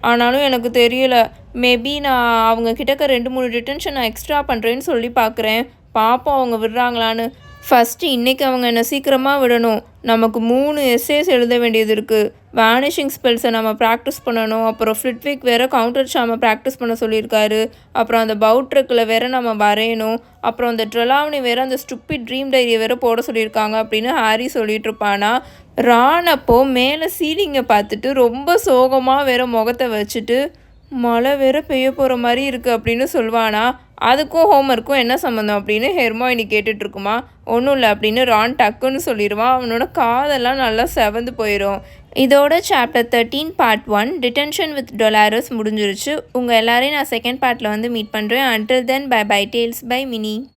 ஆனாலும் எனக்கு தெரியல. மேபி நான் அவங்க கிட்டக்க ரெண்டு மூணு டிடென்ஷன் நான் எக்ஸ்ட்ரா பண்ணுறேன்னு சொல்லி பார்க்குறேன் பார்ப்போம் அவங்க விடுறாங்களான்னு. ஃபஸ்ட்டு இன்றைக்கி அவங்க என்னை சீக்கிரமாக விடணும். நமக்கு மூணு எஸ்ஏஸ் எழுத வேண்டியது இருக்குது வேனிஷிங் ஸ்பெல்ஸை நம்ம ப்ராக்டிஸ் பண்ணணும். அப்புறம் ஃப்ளிட்விக் வேறு கவுண்டர் ஷாமை ப்ராக்டிஸ் பண்ண சொல்லியிருக்காரு. அப்புறம் அந்த பவுட்ரக்கில் வேற நம்ம வரையணும். அப்புறம் அந்த ட்ரெலாவணி வேற அந்த ஸ்டுப்பிட் ட்ரீம் டைரியை வேற போட சொல்லியிருக்காங்க அப்படின்னு ஹாரி சொல்லிட்டு இருப்பானா? ரான் அப்போ மேலே சீலிங்கை பார்த்துட்டு ரொம்ப சோகமாக வேற முகத்தை வச்சுட்டு மழை வேற பெய்ய போகிற மாதிரி இருக்குது அப்படின்னு சொல்வானா? அதுக்கும் ஹோம்ஒர்க்கும் என்ன சம்மந்தம் அப்படின்னு ஹெர்மாயினி கேட்டுட்ருக்குமா? ஒன்றும் இல்லை அப்படின்னு ரான் டக்குன்னு சொல்லிடுவான். அவனோட காதெல்லாம் நல்லா செவந்து போயிடும் இதோட chapter thirteen part one detention with Dolores முடிஞ்சிருச்சு. உங்கள் எல்லாரையும் நான் செகண்ட் பார்ட்டில் வந்து மீட் பண்ணுறேன் until then bye bye tales by mini